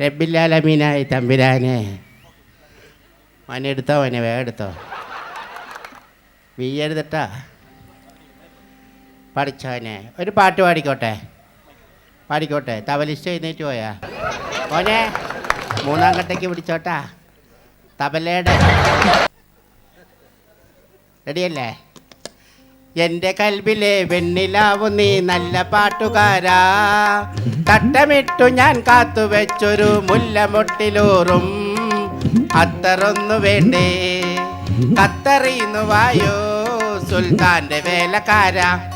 റബ്ബില്ലാലമീനായി തമ്പിരാനെ. മനെടുത്തോ മോനെ വേഗം എടുത്തോ. വീയരുതട്ടാ പഠിച്ചോനെ ഒരു പാട്ട് പാടിക്കോട്ടെ? പാടിക്കോട്ടെ? തബലിസ്റ്റ് എഴുന്നേറ്റ് പോയാ? മോനെ മൂന്നാം കട്ടയ്ക്ക് പിടിച്ചോട്ടാ. തബലയുടെ റെഡിയല്ലേ? എന്റെ കൽബിലെ വെണ്ണിലാവു നീ നല്ല പാട്ടുകാരാ. തട്ടമിട്ടു ഞാൻ കാത്തുവെച്ചൊരു മുല്ലമൊട്ടിലൂറും അത്തറൊന്നു വേണ്ടേ? കത്തറിയുന്നു വായോ? സുൽത്താന്റെ വേലക്കാരാ.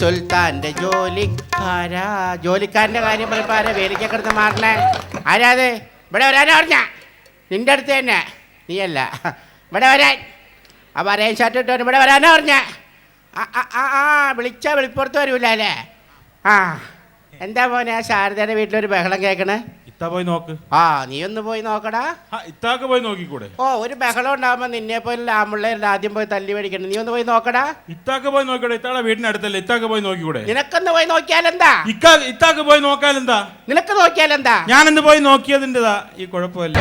സുൽത്താന്റെ ജോലിക്കാരാ. ജോലിക്കാരന്റെ കാര്യം പറയുമ്പോ വേലിക്കടുത്ത് മാറണേ? ആരാത് ഇവിടെ വരാനാ പറഞ്ഞ. നിന്റെ അടുത്ത് തന്നെ. നീയല്ല. ഇവിടെ വരാൻ. ആ പറയാൻ ഷർട്ട് ഇട്ടവൻ ഇവിടെ വരാനാ പറഞ്ഞ. ആ ആ, ആ ആ വിളിച്ചാ വെളിപ്പുറത്ത് വരൂല അല്ലേ? ആ എന്താ മോനെ ശാരദയുടെ വീട്ടിലൊരു ബഹളം കേൾക്കണേ ഇത്ത പോയി നോക്ക്. ആ നീ ഒന്ന് പോയി നോക്കടാ. ഇത്താക്ക് പോയി നോക്കിക്കൂടെ? ഓ ഒരു ബഹളം ഉണ്ടാകുമ്പോൾ നിന്നെ പോലെ ആമ്പിള്ളേരുടെ ആദ്യം പോയി തല്ലി മേടിക്കണം നീ ഒന്ന് പോയി നോക്കടാ. ഇത്താക്ക് പോയി നോക്കിക്കൂടെ? ഇത്താടെ വീടിനടുത്തല്ലേ ഇത്താക്ക് പോയി നോക്കിക്കൂടെ? നിനക്കൊന്ന് പോയി നോക്കിയാലെന്താ ഇത്താക്ക് പോയി നോക്കാലെന്താ നിനക്ക് നോക്കിയാലെന്താ ഒന്ന് പോയി നോക്കിയതിന്റെതാ ഈ കുഴപ്പമില്ല.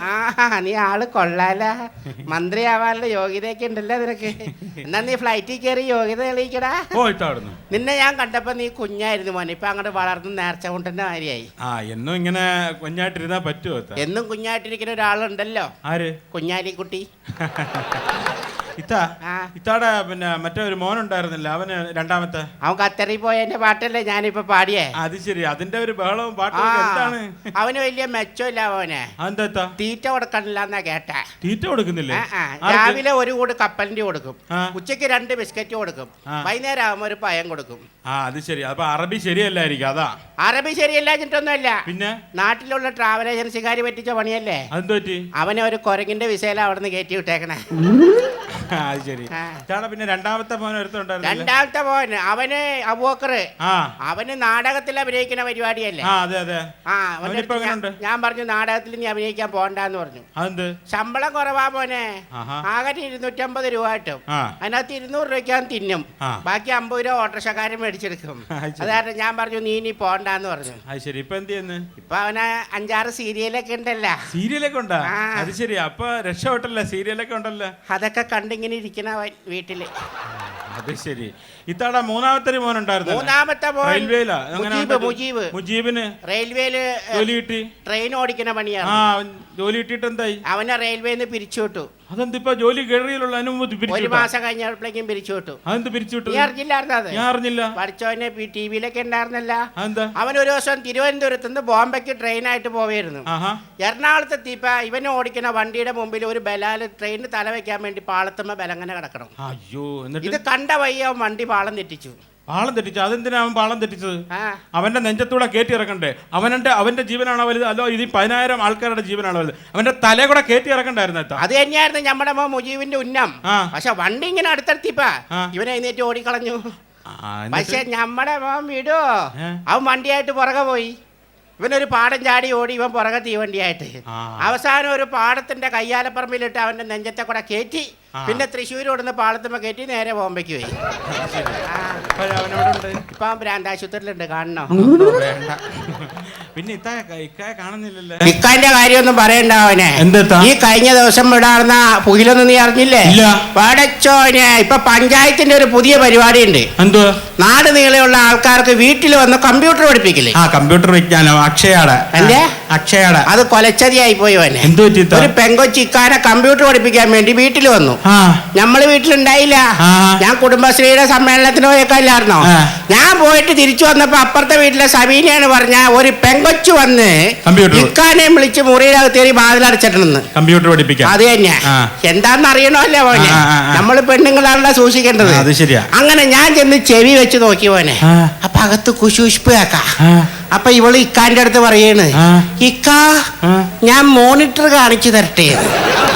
ആ നീ ആൾ കൊള്ളാല. മന്ത്രിയാവാനുള്ള യോഗ്യതയൊക്കെ ഉണ്ടല്ലോ നിനക്ക്. എന്നാ നീ ഫ്ലൈറ്റിൽ കയറി യോഗ്യത തെളിയിക്കടാ. നിന്നെ ഞാൻ കണ്ടപ്പോ നീ കുഞ്ഞായിരുന്നു മോനെ. ഇപ്പൊ അങ്ങോട്ട് വളർന്ന് നേർച്ച കൊണ്ടുതന്നെ മാതിരിയായി ആ എന്നും ഇങ്ങനെ കുഞ്ഞായിട്ടിരുന്നാ പറ്റുമോ എന്നും കുഞ്ഞായിട്ടിരിക്കുന്ന ഒരാളുണ്ടല്ലോ. ആര്? കുഞ്ഞാലിക്കുട്ടി. ഇത്ത ഇത്താടെ പിന്നെ മറ്റേ ഒരു മോനുണ്ടായിരുന്നില്ല അവന് രണ്ടാമത്തെ. അവൻ കത്തറി പോയതിന്റെ പാട്ടല്ലേ ഞാനിപ്പോ പാടിയേ? അത് ശരി അതിന്റെ ഒരു ബഹളവും പാട്ടും ഒക്കെ എന്താണ്? അവന് വലിയ മെച്ചമില്ല അവനെ എന്താ തീറ്റ കൊടുക്കണില്ല എന്നാ കേട്ടെ. തീറ്റ കൊടുക്കുന്നില്ല. രാവിലെ ഒരു കൂട് കപ്പലിന്റെ കൊടുക്കും. ഉച്ചയ്ക്ക് രണ്ട് ബിസ്ക്കറ്റ് കൊടുക്കും. വൈകുന്നേരം ആകുമ്പോൾ ഒരു പയം കൊടുക്കും. ആ അത് ശരി. അപ്പൊ അറബി ശരിയല്ലായിരിക്കും അതാ. അറബി ശരിയല്ലാഞ്ഞിട്ടൊന്നുമല്ല പിന്നെ? നാട്ടിലുള്ള ട്രാവൽ ഏജൻസിക്കാർ പറ്റിച്ച പണിയല്ലേ? അവനെ ഒരു കൊരങ്ങിന്റെ വിസയിലാണ് അവിടെ നിന്ന് കയറ്റി വിട്ടേക്കണേ. അത് ശരി. ആ. പിന്നെ രണ്ടാമത്തെ മോൻ രണ്ടാമത്തെ മോൻ അവന് അബൂക്കറ് ആ. അവന് നാടകത്തിൽ അഭിനയിക്കുന്ന പരിപാടിയല്ലേ? ആ അതെ അതെ. ആ അവന്റെ അവനിപ്പോ അടുത്ത് ഞാൻ- എങ്ങനുണ്ട്? ഞാൻ പറഞ്ഞു നാടകത്തിൽ നീ അഭിനയിക്കാൻ പോണ്ടെന്ന് പറഞ്ഞു. അതെന്ത്? ശമ്പളം കുറവാ മോനെ. ആഹാ. ആകെ ഇരുന്നൂറ്റമ്പത് രൂപ കിട്ടും. ആ. അതിനകത്ത് ഇരുന്നൂറ് രൂപയ്ക്ക് അവൻ തിന്നും. ആ. ബാക്കി അമ്പത് രൂപ ഓട്ടോറിക്ഷക്കാരൻ മേടിച്ചെടുക്കും. അത് ശരി. അതായത് ഞാൻ പറഞ്ഞു നീ ഇനി പോണ്ടെന്ന് പറഞ്ഞു. അത് ശരി. ഇപ്പൊ എന്ത് ചെയ്യുന്നു? ഇപ്പൊ അവന് അഞ്ചാറ് സീരിയലൊക്കെ ഉണ്ടല്ലോ. സീരിയലൊക്കെ ഉണ്ടാ? ആ. അത് ശരി. അപ്പൊ രക്ഷപ്പെട്ടല്ലേ സീരിയലൊക്കെ ഉണ്ടല്ലോ. അതൊക്കെ കണ്ടിങ്ങനെ ഇരിക്കണ വീട്ടിൽ. അത് ശരി. ഇത്തവണ മൂന്നാമത്തെ ഉണ്ടായിരുന്നു മൂന്നാമത്തെ മോൻ മുജീബ് മുജീബിന് റെയിൽവേയിൽ ജോലി കിട്ടി? ട്രെയിൻ ഓടിക്കുന്ന പണിയാണ്. ജോലി കിട്ടിയിട്ട് എന്തായി അവനെ റെയിൽവേന്ന് പിരിച്ചു വിട്ടു അതെന്തിപ്പോ ജോലി കയറിയുള്ള അനുമതി ഒരു പിരിച്ചു മാസം കഴിഞ്ഞപ്പോഴേക്കും പിരിച്ചു വിട്ടു. അതെന്ത് പിരിച്ചു വിട്ടത് നീ അറിഞ്ഞില്ലായിരുന്നു അത്. ഞാൻ അറിഞ്ഞില്ല. പഠിച്ചവനെ ടി വിയിലൊക്കെ ഉണ്ടായിരുന്നല്ല. അതെന്താ? അവൻ ഒരു ദിവസം തിരുവനന്തപുരത്ത് നിന്ന് ബോംബെക്ക് ട്രെയിനായിട്ട് പോവായിരുന്നു. ആഹാ. എറണാകുളത്ത് എത്തിപ്പ ഇവനെ ഓടിക്കുന്ന വണ്ടിയുടെ മുമ്പിൽ ഒരു ബലാൽ ട്രെയിനിന് തല വെക്കാൻ വേണ്ടി പാളത്തുമ്മ ബലങ്ങനെ കിടക്കണം. അയ്യോ ഇത് എന്നിട്ട് കണ്ട വയ്യ അവൻ വണ്ടി പാളം തെറ്റിച്ചു. പാളം തെറ്റിച്ചു അതെന്തിനാ അവൻ പാളം തെറ്റിച്ചത്? അവന്റെ നെഞ്ചത്തൂടെ കയറ്റി ഇറക്കണ്ടേ അവന്റെ അവന്റെ ജീവനാണോ വലുത്? അല്ലോ ഇത് പതിനായിരം ആൾക്കാരുടെ ജീവനാണോ വലുത്? അവന്റെ തല കൂടെ കയറ്റി ഇറക്കണ്ടായിരുന്നു അത് തന്നെയായിരുന്നു നമ്മുടെ മോ മുജീബിന്റെ ഉന്നം. പക്ഷെ വണ്ടി ഇങ്ങനെ അടുത്തെത്തിപ്പാ ആ. ഇവനെ എഴുന്നേറ്റ് ഓടിക്കളഞ്ഞു? പക്ഷെ നമ്മുടെ മോൻ വിടോ. അവൻ വണ്ടിയായിട്ട് പുറകെ പോയി. ഇവനൊരു പാടം ചാടി ഓടി ഇവൻ പുറകെ തീവണ്ടിയായിട്ട്. അവസാനം ഒരു പാടത്തിന്റെ കയ്യാലപ്പറമ്പിലിട്ട് അവന്റെ നെഞ്ചത്തെ കൂടെ കയറ്റി പിന്നെ തൃശ്ശൂർ ഓടുന്ന പാളത്തുമ്പോ കയറ്റി നേരെ ബോംബെക്ക് പോയി. ഇപ്പൊ അവൻ ഭ്രാന്താശുപത്രിയിലുണ്ട് കാണണോ. പിന്നെ ഇത്ത ഇക്കായ കാണുന്നില്ലല്ലേ. ഇക്കാന്റെ കാര്യമൊന്നും പറയണ്ട അവനെ. എന്തെത്താ? ഈ കഴിഞ്ഞ ദിവസം വിടാർന്ന പുകിലൊന്നും നീ അറിഞ്ഞില്ലേ? ഇല്ല. പടച്ചോനെ ഇപ്പൊ പഞ്ചായത്തിന്റെ ഒരു പുതിയ പരിപാടി ഉണ്ട് എന്തോ നാട് നീളെയുള്ള ആൾക്കാർക്ക് വീട്ടിൽ വന്ന് കമ്പ്യൂട്ടർ പഠിപ്പിക്കില്ലേ? ആ കമ്പ്യൂട്ടർ വിജ്ഞാനം അക്ഷയാടെ. എന്തേ? അക്ഷയാടെ അത് കൊലച്ചതിയായി പോയി വന്നെ എന്തു പറ്റി ഇത്ത? ഒരു പെങ്കൊച്ചിക്കാരെ കമ്പ്യൂട്ടർ പഠിപ്പിക്കാൻ വേണ്ടി വീട്ടിൽ വന്നു ആ നമ്മൾ വീട്ടിലുണ്ടായില്ല ആ. ഞാൻ കുടുംബശ്രീയുടെ സമ്മേളനത്തിന് പോയേക്കല്ലായിരുന്നോ ആ. ഞാൻ പോയിട്ട് തിരിച്ചു വന്നപ്പോ അപ്പുറത്തെ വീട്ടിലെ സബീനയാണ് പറഞ്ഞ ഒരു പെങ്കൊച്ചു വന്ന് കമ്പ്യൂട്ടർ. ഇക്കാനെ വിളിച്ച് മുറിയിലകത്ത് കയറി വാതിലടച്ചിട്ടുണ്ടെന്ന് കമ്പ്യൂട്ടർ പഠിപ്പിക്കാൻ അത് തന്നെ ആ. എന്താന്ന് അറിയണമല്ലോ മോനെ ആ, ആ, ആ. നമ്മൾ പെണ്ണുങ്ങളാണല്ലോ സൂക്ഷിക്കേണ്ടത് ആ, അത് ശരിയാ. അങ്ങനെ ഞാൻ ചെന്ന് ചെവി വെച്ച് നോക്കി പോനെ ആ. അപ്പൊ അകത്ത് കുശുഷ്പ് കേക്കാം ആ. അപ്പൊ ഇവൾ ഇക്കാന്റെ അടുത്ത് പറയാണ്. ഇക്കാ ഞാൻ മോണിറ്റർ കാണിച്ചു തരട്ടെ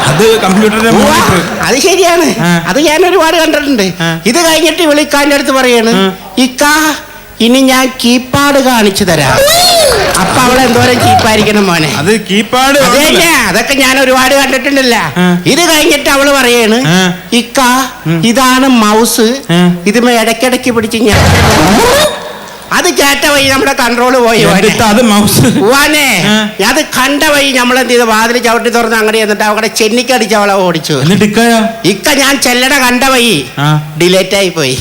അത് കമ്പ്യൂട്ടറിന്റെ മോണിറ്റർ. അത് ശരിയാണ്. അത് ഞാൻ ഒരുപാട് കണ്ടിട്ടുണ്ട്. ഇത് കഴിഞ്ഞിട്ട് ഇവൾ ഇക്കാന്റെ അടുത്ത് പറയാണ്. ഇക്കാ ഇനി ഞാൻ കീപാഡ് കാണിച്ചു തരാം. അപ്പൊ അവൾ എന്തോരം ചീപ്പായിരിക്കണം മോനെ. അത് കീപാഡ് അത് അതൊക്കെ ഞാൻ ഒരുപാട് കണ്ടിട്ടുണ്ടല്ല. ഇത് കഴിഞ്ഞിട്ട് അവൾ പറയാണ്. ഇക്ക ഇതാണ് മൗസ്. ഇത് ഇതുമേ ഇടയ്ക്കിടയ്ക്ക് പിടിച്ച് ഞാൻ അത് കേട്ട വഴി നമ്മുടെ കൺട്രോൾ പോയി എന്റെ അത് മൗസ്. അത് കണ്ട വഴി നമ്മളെന്ത് ചെയ്ത്? വാതിൽ ചവിട്ടി തുറന്ന് അങ്ങനെ എന്നിട്ട് അവിടെ ചെന്നിക്കടിച്ച് അവളെ ഓടിച്ചു. എന്നിട്ട് ഇക്കയോ ഇക്ക ഞാൻ ചെല്ലട കണ്ട വഴി ഡിലേറ്റ് ആയി പോയി.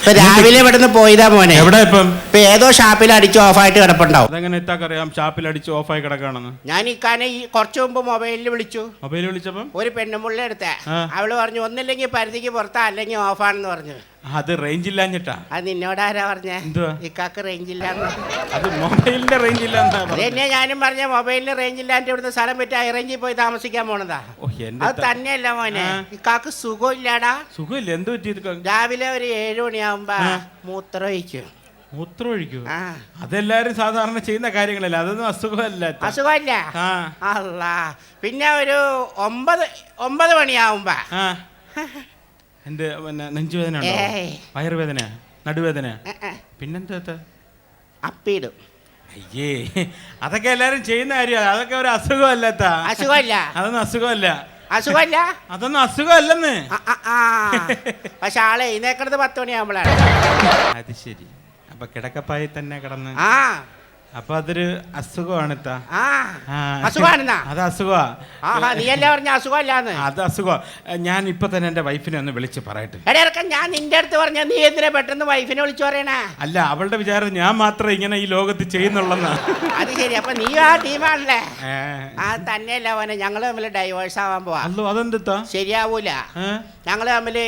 ഇപ്പൊ രാവിലെ ഇവിടുന്ന് പോയതാ മോനെ. എവിടെ ഇപ്പം? ഇപ്പൊ ഏതോ ഷാപ്പിൽ അടിച്ച് ഓഫ് ആയിട്ട് കിടപ്പുണ്ടാവും. അതെങ്ങനെ ഇത്താക്കറിയാം? ഷാപ്പിൽ അടിച്ച് ഓഫായി കിടക്കാണെന്ന്. ഞാൻ ഇക്കാനെ ഈ കുറച്ചു മുമ്പ് മൊബൈലിൽ വിളിച്ചു. മൊബൈൽ വിളിച്ചപ്പം? ഒരു പെണ്ണുമുള്ള എടുത്ത. അവൾ പറഞ്ഞു ഒന്നില്ലെങ്കിൽ പരിധിക്ക് പുറത്താ അല്ലെങ്കിൽ ഓഫ് ആണെന്ന് പറഞ്ഞു. അത് റേഞ്ച് ഇല്ലാഞ്ഞിട്ടാ അത് നിന്നോടാരാ പറഞ്ഞേ? എന്തുവാ? ഇക്കാക്ക് റേഞ്ച് ഇല്ലാന്ന് അത് മൊബൈലിന്റെ റേഞ്ച് ഇല്ല എന്നാ അത് പറഞ്ഞത്. ഞാനും പറഞ്ഞ മൊബൈലിന് റേഞ്ച് ഇല്ലാണ്ട് ഇവിടുന്ന് സ്ഥലം പറ്റി ഇറങ്ങി പോയി താമസിക്കാൻ പോണതാ. ഓ എന്റെ അത്. തന്നെയല്ല മോനെ. ആ. ഇക്കാക്ക് സുഖമില്ലാടാ. സുഖമില്ല. എന്ത് പറ്റി ഇത് ക- രാവിലെ ഒരു ഏഴു മണിയാവുമ്പോ ആ. മൂത്രമൊഴിക്കും. മൂത്രം ഒഴിക്കൂ ആ. അതെല്ലാരും സാധാരണ ചെയ്യുന്ന കാര്യങ്ങളല്ല? അതൊന്നും അസുഖമല്ല അസുഖമല്ല അസുഖമില്ല. ആ. അല്ല പിന്നെ ഒരു ഒമ്പത് ഒമ്പത് മണിയാവുമ്പോ ആ. എന്ത് പിന്നെ നെഞ്ചുവേദന ഉണ്ടോ? ഏയ്. വയറുവേദന നടുവേദന. പിന്നെന്താ അപ്പീടും. അയ്യേ അതൊക്കെ എല്ലാരും ചെയ്യുന്ന കാര്യമാണ് അതൊക്കെ ഒരു അസുഖമല്ല ഇത്ത. അസുഖമില്ല. അതൊന്നും അസുഖമല്ല. അസുഖമില്ല? അതൊന്നും അസുഖമല്ലെന്ന്. ആ, ആ, ആ. പക്ഷെ ആളെ എഴുന്നേക്കണത് പത്ത് മണിയാകുമ്പോഴാണ് അത് ശരി. അപ്പൊ കിടക്കപ്പായി തന്നെ കിടന്ന്. ആ. അപ്പൊ അതൊരു അസുഖമാണ് അത് അസുഖമാ നീയല്ലേ പറഞ്ഞ അസുഖമില്ലാന്ന്? അത് അസുഖമാ ഞാൻ ഇപ്പൊ തന്നെ എന്റെ വൈഫിനെ ഒന്ന് വിളിച്ച് പറയട്ടെ. ഞാൻ നിന്റെ അടുത്ത് പറഞ്ഞ നീ എന്തിനാ പെട്ടെന്ന് വൈഫിനെ വിളിച്ചു പറയണേ? അല്ല അവളുടെ വിചാരം ഞാൻ മാത്രം ഇങ്ങനെ ഈ ലോകത്ത് ചെയ്യുന്നുള്ളെന്നാ. അത് ശരി അപ്പൊ നീ ആ ടീമാണല്ലേ? ആ തന്നെയല്ല മോനെ ഞങ്ങൾ തമ്മിൽ ഡൈവേഴ്സ് ആവാൻ പോവാ. അല്ലോ അതെന്താ ശരിയാവൂല. ഞങ്ങൾ തമ്മിൽ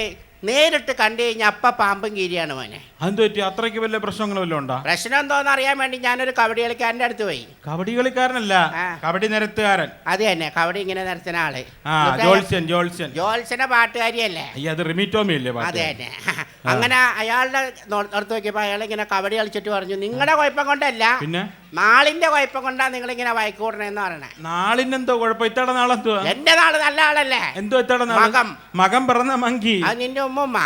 നേരിട്ട് കണ്ടു കഴിഞ്ഞാൽ അപ്പ പാമ്പും കീരിയാണ് മോനെ. അതെന്ത് പറ്റി അത്രയ്ക്ക് വലിയ പ്രശ്നങ്ങൾ വല്ലതും ഉണ്ടോ? പ്രശ്നം എന്തോന്ന് അറിയാൻ വേണ്ടി ഞാനൊരു കബഡി കളിക്കാരന്റെ അടുത്ത് പോയി. കബഡി കളിക്കാരനല്ല ആ. കബഡി നിരത്തുകാരൻ. അത് തന്നെ കബഡി ഇങ്ങനെ നിരത്തുന്ന ആൾ. ആ ജോൾസൻ ജോൾസൻ ജോത്സന പാട്ടുകാരിയല്ലേ? അയ്യ അത് റിമിറ്റോമി അല്ലേ പാട്ട്? അതെ തന്നെ. അങ്ങനെ അയാളുടെ നടത്തു നോക്കിയപ്പോ അയാൾ ഇങ്ങനെ കബഡി കളിച്ചിട്ട് പറഞ്ഞു നിങ്ങളുടെ കുഴപ്പം കൊണ്ടല്ല. പിന്നെ? നാളിന്റെ കുഴപ്പം കൊണ്ടാ നിങ്ങൾ ഇങ്ങനെ വൈക്കൂടണെന്ന് പറയണേ എന്തോ കുഴപ്പം? ഇത്തവണ നാളെ എന്റെ നാൾ നല്ല ആളല്ലേ? എന്തോ ഇത്തവണ മകം. മകം പറഞ്ഞ മങ്കി. അത് നിന്റെ ഉമ്മുമ്മ.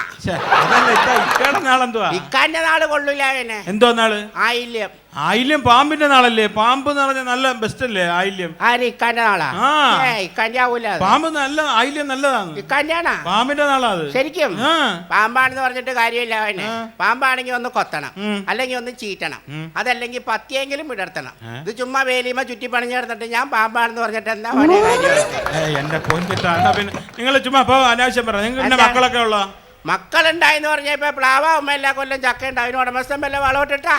ഇത്തട നാളെന്തുവാ? ഇക്കാന്റെ നാൾ കൊള്ളൂല എന്തോ നാൾ? ആയില്യം. ആയില്യം പാമ്പിന്റെ നാളല്ലേ? പാമ്പ് എന്ന് പറഞ്ഞ നല്ല ബെസ്റ്റ് അല്ലേ ആയില്യം? ആര് ഇക്കാന്റെ നാളാ ആ. ഏ ഇക്കാന്റെ ആവൂല അത്. പാമ്പ് നല്ല ആയില്യം നല്ലതാണ്. പാമ്പിന്റെ നാളാ അത്. ശരിക്കും? ആ. പാമ്പാണെന്ന് പറഞ്ഞിട്ട് കാര്യമില്ല അവനെ. ആ. പാമ്പാണെങ്കിൽ ഒന്ന് കൊത്തണം. ഉം. അല്ലെങ്കിൽ ഒന്ന് ചീറ്റണം. ഉം. അതല്ലെങ്കിൽ പത്തിയെങ്കിലും വിടർത്തണം. ഏ? ഇത് ചുമ്മാ വേലിമ ചുറ്റി പണിഞ്ഞ് കിടന്നിട്ട് ഞാൻ പാമ്പാണെന്ന് പറഞ്ഞിട്ട് എന്താ പറയുക കാര്യം ഏയ്, എന്റെ പൊന്നിട്ടാ എന്നാ പിന്നെ നിങ്ങൾ ചുമ്മാ അനാവശ്യം പറ. നിങ്ങൾ? മക്കളൊക്കെ ഉള്ള മക്കളുണ്ടായെന്ന് പറഞ്ഞ ഇപ്പൊ പ്ലാവ ഉമ്മ എല്ലാ കൊല്ലം ചക്ക ഉണ്ട് അതിന് ഉടമസ്ഥൻ വല്ല വളമിട്ടിട്ടാ?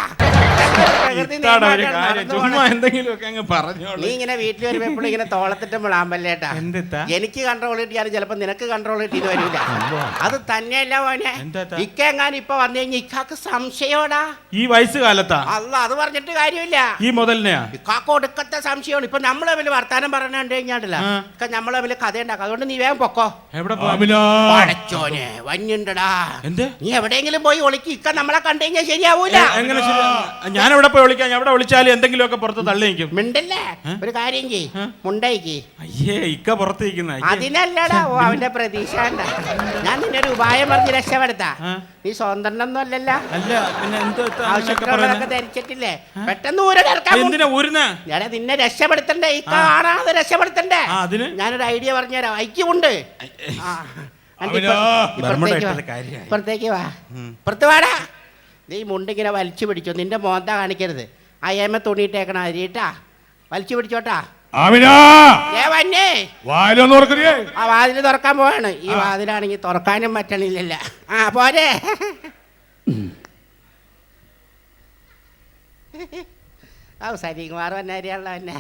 നീ ഇങ്ങനെ വീട്ടിൽ വരുമ്പോ എപ്പോഴും ഇങ്ങനെ തോളത്തിട്ട് മുളാമ്പല്ലേട്ടാ. എന്തിത്താ? എനിക്ക് കൺട്രോൾ കിട്ടിയാലും ചിലപ്പോ നിനക്ക് കൺട്രോൾ കിട്ടിയത് വരില്ല അത് തന്നെയല്ല മോനെ. ഇക്കെങ്ങാനും ഇപ്പൊ വന്നു കഴിഞ്ഞാൽ ഇക്കാക്ക് സംശയോടാ. ഈ വയസ്സ് കാലത്താ? അല്ല അത് പറഞ്ഞിട്ട് കാര്യമില്ല. ഈ മുതലിനെയാ? ഇക്കാക്ക് ഒടുക്കത്തെ സംശയമാണ്. ഇപ്പൊ നമ്മൾ തമ്മിൽ വർത്താനം പറഞ്ഞു കണ്ടു കഴിഞ്ഞാണ്ടല്ല. ഇക്ക നമ്മളെ തമ്മിൽ കഥ ഉണ്ടാക്കാം അതുകൊണ്ട് നീ വേഗം പൊക്കോ. എവിടെ പോവാ? വഞ്ഞുണ്ടടാ എന്ത്? നീ എവിടെയെങ്കിലും പോയി ഒളിക്ക്. ഇക്ക നമ്മളെ കണ്ടുകഴിഞ്ഞാൽ ശരിയാവൂല. എങ്ങനെ ശരി? ഞാൻ എവിടെ പോയി ഒളിക്കാം എവിടെ വിളിച്ചാലും എന്തെങ്കിലുമൊക്കെ പുറത്ത് തള്ളി നിൽക്കും മിണ്ടല്ലേ? ഒരു കാര്യം ചെയ് ആ? അയ്യേ ഇക്ക പുറത്ത് നിൽക്കുന്ന അതിനല്ലടാ ഓ അവന്റെ പ്രതീക്ഷ എന്താ ഞാൻ നിന്നെ ഒരു ഉപായം പറഞ്ഞ് രക്ഷപ്പെടുത്താ. ആ. നീ സ്വതന്ത്രനൊന്നും അല്ലല്ലോ. അല്ല പിന്നെ എന്തോ അങ്ങനെയൊക്കെ പറയുന്നെ? ധരിച്ചിട്ടില്ലേ? പെട്ടെന്ന് ഊരടക്കാൻ എന്തിനാ ഊരുന്ന? ഞാനെ നിന്നെ രക്ഷപ്പെടുത്തണ്ടേ? ഇക്ക കാണാതെ രക്ഷപ്പെടുത്തണ്ടേ? ആ അതിന്? ഞാനൊരു ഐഡിയ പറഞ്ഞുതരാം. ഐക്യമുണ്ട്. ആ. ഇപ്പുറത്തേക്ക് വാ. പുറത്ത് വാടാ നീ മുണ്ടിങ്ങനെ വലിച്ചു പിടിച്ചോ. നിന്റെ മോന്ത കാണിക്കരുത്. അയ്യമ്മ തുണിയിട്ടേക്കണ അരിട്ടാ വലിച്ചു പിടിച്ചോട്ടാ. ആ വാതിൽ തുറക്കാൻ പോവാണ്. ഈ വാതിലാണെങ്കിൽ തുറക്കാനും പറ്റണില്ലല്ല. ആ പോരെ. ഓ സരികുമാർ വന്നാരിയാണല്ലോ എന്നെ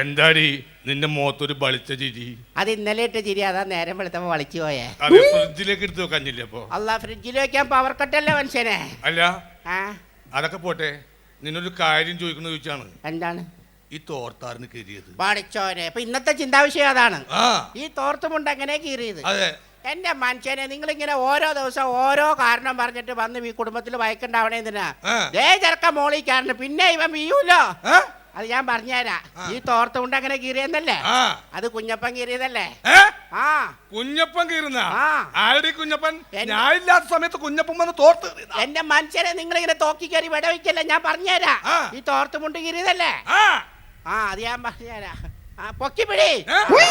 എന്താടി നിന്റെ മുഖത്തൊരു ബളിച്ച ചിരി? അത് ഇന്നലെ ഇട്ട ചിരി അതാ നേരം വെളുത്തപ്പോ വളിച്ചു പോയേ. അതെ ഫ്രിഡ്ജിലേക്ക് എടുത്ത് വെക്കാഞ്ഞില്ലേ അപ്പൊ? അല്ല ഫ്രിഡ്ജിൽ വെക്കാൻ പവർ കട്ടല്ലേ മനുഷ്യനെ? അല്ല ആ? അതൊക്കെ പോട്ടെ നിന്നൊരു കാര്യം ചോദിക്കണ ചോദിച്ചാണ്. എന്താണ്? ഈ തോർത്താറിന് കീറിയത്. പഠിച്ചോനെ ഇപ്പൊ ഇന്നത്തെ ചിന്താവിഷയം അതാണ്. ആ. ഈ തോർത്തുമുണ്ട് എങ്ങനെ കീറിയത്. അതെ. എന്റെ മനുഷ്യനെ നിങ്ങൾ ഇങ്ങനെ ഓരോ ദിവസം ഓരോ കാരണം പറഞ്ഞിട്ട് വന്ന് ഈ കുടുംബത്തിൽ വയക്കുണ്ടാവണേ എന്തിനാ? ദേ ചെറുക്ക മോളി കാരണം പിന്നെ ഇവൻ വീയൂലോ? അത് ഞാൻ പറഞ്ഞുതരാ. ഈ തോർത്ത കൊണ്ട് അങ്ങനെ കീറിയെന്നല്ലേ? അത് കുഞ്ഞപ്പൻ കീറിയതല്ലേ? ആ. കുഞ്ഞപ്പൻ കീറുന്ന. ആരുടെ കുഞ്ഞപ്പൻ? ഞാനില്ലാത്ത സമയത്ത് കുഞ്ഞപ്പൻ വന്ന് തോർത്ത്. എന്റെ മനുഷ്യനെ നിങ്ങളിങ്ങനെ തോക്കി കയറി വിടവയ്ക്കല്ലേ ഞാൻ പറഞ്ഞുതരാ. ഈ ഈ കൊണ്ട് കീറിയതല്ലേ? ആ. അത് ഞാൻ പറഞ്ഞുതരാ. ആ പൊക്കി പിടി. ഏ?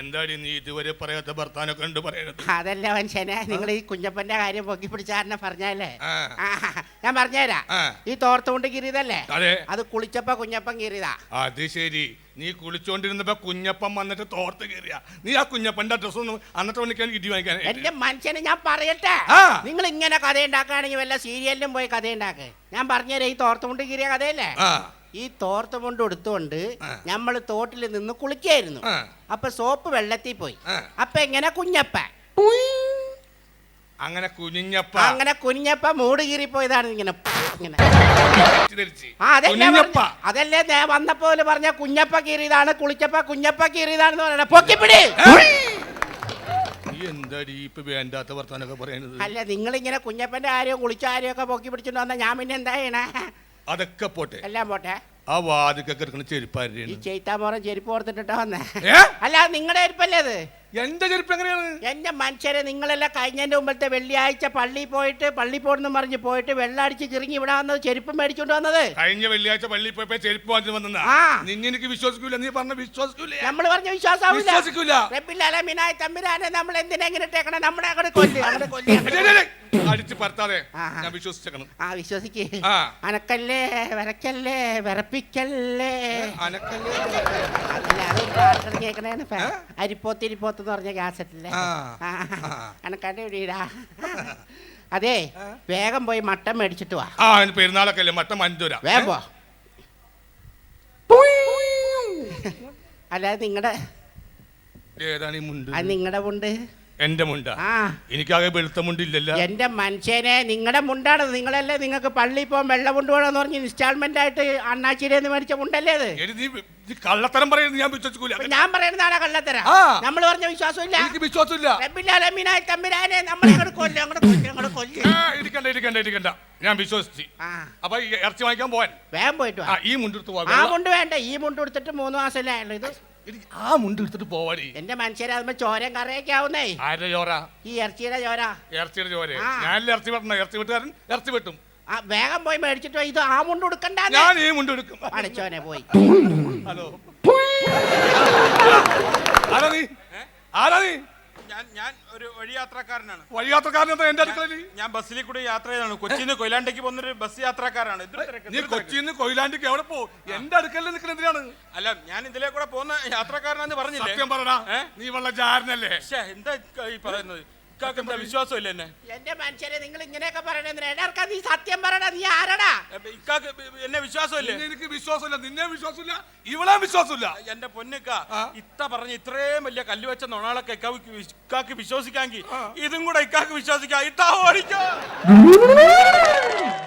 എന്താടി നീ ഇതുവരെ പറയാത്ത ഭർത്താനൊക്കെ ഉണ്ട് പറയണത്? അതല്ല മനുഷ്യനെ നിങ്ങൾ ഈ കുഞ്ഞപ്പന്റെ കാര്യം പൊക്കി പിടിച്ചാരനെ പറഞ്ഞല്ലേ? ഞാൻ പറഞ്ഞുതരാം. ഈ തോർത്തുകൊണ്ട് കീറിയതല്ലേ? അതെ. അത് കുളിച്ചപ്പോ കുഞ്ഞപ്പൻ കീറിയതാ. അത് ശരി. നീ കുളിച്ചോണ്ടിരുന്നപ്പോ കുഞ്ഞപ്പൻ വന്നിട്ട് തോർത്ത് കയറിയ നീ ആ കുഞ്ഞപ്പന്റെ അഡ്രസ് ഒന്ന് അന്നത്തെ മണിക്കാൻ ഇടി വാങ്ങിക്കാൻ എന്റെ മനുഷ്യനെ ഞാൻ പറയട്ടെ? നിങ്ങൾ ഇങ്ങനെ കഥ ഉണ്ടാക്കുകയാണെങ്കിൽ വല്ല സീരിയലിലും പോയി കഥ ഉണ്ടാക്ക് ഞാൻ പറഞ്ഞുതരാം ഈ തോർത്തുകൊണ്ട് കീറിയ കഥയല്ലേ? ഈ തോർത്തുകൊണ്ട് എടുത്തുകൊണ്ട് ആ. നമ്മൾ തോട്ടിൽ നിന്ന് കുളിക്കായിരുന്നു. അപ്പൊ സോപ്പ് വെള്ളത്തിൽ പോയി. അപ്പൊ എങ്ങനെ കുഞ്ഞപ്പ? അങ്ങനെ കുഞ്ഞപ്പ. അങ്ങനെ കുഞ്ഞപ്പ മൂട് കീറിപ്പോയതാണ് ഇങ്ങനെ ഇങ്ങനെ. അതല്ലേ ഞാൻ വന്നപ്പോ പറഞ്ഞ കുഞ്ഞപ്പ കീറിയതാണ് കുളിച്ചപ്പ കുഞ്ഞപ്പ കീറിയതാണെന്ന് പറയണ. പൊക്കിപ്പിടി അല്ല നിങ്ങൾ ഇങ്ങനെ കുഞ്ഞപ്പന്റെ ആരെയോ കുളിച്ച ആരെയൊക്കെ പൊക്കി പിടിച്ചിട്ട് വന്നാ ഞാൻ പിന്നെ എന്താ ചെയ്യണേ? അതൊക്കെ പോട്ടെ. എല്ലാം പോട്ടെ. ആ വാതിക്കൊക്കെ എടുക്കുന്ന ഈ ചെരുപ്പാരുടെ ചെയ്ത്താമോറം ചെരുപ്പ് ഓർത്തിട്ടാ വന്നേ. അല്ല നിങ്ങളുടെ ചെരുപ്പല്ലേ അത്? എന്റെ ചെരുപ്പ് എങ്ങനെയാണ്? എന്റെ മനുഷ്യരെ നിങ്ങളെല്ലാം കഴിഞ്ഞതിന്റെ മുമ്പത്തെ വെള്ളിയാഴ്ച പള്ളി പോയിട്ട് പള്ളി പോണെന്ന് പറഞ്ഞ് പോയിട്ട് വെള്ളം അടിച്ച് ചിറങ്ങി ഇവിടെ വന്നത് ചെരുപ്പ് മേടിച്ചോണ്ട് വന്നത്? കഴിഞ്ഞ വെള്ളിയാഴ്ച പള്ളി പോയപ്പോ ചെരുപ്പ് വാങ്ങി വന്നാ ആ. നിന്നെ എനിക്ക് വിശ്വസിക്കൂല നീ പറഞ്ഞ വിശ്വസിക്കൂല. നമ്മൾ പറഞ്ഞ വിശ്വാസമാവില്ല വിശ്വസിക്കൂല. റബ്ബില്ലാലമീനായ തമ്പുരാനെ നമ്മൾ എന്തിനാ ഇങ്ങനെ ഇട്ടേക്കണം? നമ്മുടെ അങ്ങോട്ട് കൊല്ല് അങ്ങോട്ട് കൊല്ല്. ഡേ, ഡേ. അടിച്ച് പറത്താതെ ആ. ഞാൻ വിശ്വസിച്ചേക്കണം. ആ വിശ്വസിക്ക്. ആ. അനക്കല്ലേ വരക്കല്ലേ വിറപ്പിക്കല്ലേ? അനക്കല്ലേ അതല്ല അത് പ്രാർത്ഥന കേൾക്കണേന്ന് ഫ- അരിപ്പോത്ത് ഇരിപ്പോത്ത് എന്ന് പറഞ്ഞ ഗ്യാസറ്റില്ലേ. അനക്കാണ്ട് വീടാ അതെ വേഗം പോയി മട്ടം മേടിച്ചിട്ട് വാ. ആ പെരുന്നാളൊക്കെ അല്ലേ? മട്ട മഞ്ചൂര വേഗം പോ. അല്ലാതെ നിങ്ങളുടെ അത് നിങ്ങളുടെ മുണ്ട്. എന്റെ മുണ്ട. എനിക്കാകെ വെളുത്ത മുണ്ടില്ലല്ലോ. എന്റെ മനുഷ്യനെ നിങ്ങളുടെ മുണ്ടാണ്. നിങ്ങളല്ലേ നിങ്ങൾക്ക് പള്ളി പോകാൻ വെള്ളം കൊണ്ടുപോകണമെന്ന് പറഞ്ഞ് ഇൻസ്റ്റാൾമെന്റ് ആയിട്ട് അണ്ണാച്ചിയുടെ മേടിച്ച മുണ്ടല്ലേ അത്? കള്ളത്തരം പറയുന്നത് ഞാൻ വിശ്വസിക്കൂല. ഞാൻ പറയുന്നതാണ് കള്ളത്തരം. നമ്മൾ പറഞ്ഞ വിശ്വാസമില്ല. എനിക്ക് വിശ്വാസമില്ല. റബ്ബില്ലാലമീനായ തമ്പുരാനെ നമ്മൾ അങ്ങോട്ട് കൊല്ലും അങ്ങോട്ട് കൊല്ലും അങ്ങോട്ട് കൊല്ലും. ഇരിക്കണ്ട ഇരിക്കണ്ട ഇരിക്കണ്ട ഞാൻ വിശ്വസിച്ചു. അപ്പൊ ഇറച്ചി വാങ്ങിക്കാൻ പോവാൻ. വേഗം പോയിട്ട് ഈ മുണ്ടെടുത്ത് പോവാ. ആ മുണ്ട് വേണ്ട? ഈ മുണ്ട് എടുത്തിട്ട് മൂന്ന് മാസം അല്ലേ ഇത്? എടി, ആ മുണ്ട് എടുത്തിട്ട് പോവാടി. എന്റെ മനുഷ്യരാകുമ്പോ ചോരം കറിയൊക്കെ ആവുന്നേ. ആരുടെ ചോര? ഈ ഇറച്ചിയുടെ ചോര. ഇറച്ചിയുടെ ചോര. ആ. ഞാനല്ലേ ഇറച്ചി വെട്ടണം? ഇറച്ചി വെട്ടുകാരൻ ഇറച്ചി വെട്ടും. ആ വേഗം പോയി മേടിച്ചിട്ട് വാ. ഇത് ആ മുണ്ട് എടുക്കണ്ട ഞാൻ ഈ മുണ്ട് എടുക്കും അടിച്ചോനെ പോയി. ഹലോ. ആരാ നീ. ആരാ നീ? ഞാൻ ഞാൻ ഒരു വഴിയാത്രക്കാരനാണ്. വഴിയാത്രക്കാരൻ എന്താ എന്റെ അടുക്കളയിൽ? ഞാൻ ബസ്സിൽ കൂടെ യാത്ര ചെയ്താണ് കൊച്ചിയിൽ നിന്ന് കൊയിലാണ്ടേക്ക് പോകുന്നൊരു ബസ് യാത്രക്കാരാണ്. നീ കൊച്ചിന്ന് കൊയിലാണ്ടിക്ക് എവിടെ പോ എന്റെ അടുക്കലിൽ നിൽക്കുന്ന എന്തിനാണ്? അല്ല ഞാൻ ഇതിലെ കൂടെ പോകുന്ന യാത്രക്കാരനാന്ന് പറഞ്ഞില്ലേ? സത്യം നീ വള്ള ജാരനല്ലേ? എന്താ ഈ പറയുന്നത്? ഇക്കാക്ക് എന്താ വിശ്വാസമില്ല എന്നെ? എന്റെ മനുഷ്യരെ നിങ്ങൾ ഇങ്ങനെയൊക്കെ പറയണെന്തിനാ എടാ നീ സത്യം പറയണ നീ ആരടാ? ഇക്കാക്ക് എന്നെ വിശ്വാസമില്ലേ? എനിക്ക് വിശ്വാസമില്ല നിന്നെ വിശ്വാസമില്ല ഇവളെ വിശ്വാസമില്ല. എന്റെ പൊന്നിക്ക. ഇത്ത പറഞ്ഞ ഇത്രയും വലിയ കല്ല് വെച്ച നൊണാളൊക്കെ ഇക്കാക്ക് വിശ്വസിക്കാമെങ്കിൽ ഇതും കൂടെ ഇക്കാക്ക് വിശ്വസിക്കാം. ഇത്ത ഓടിക്കോ!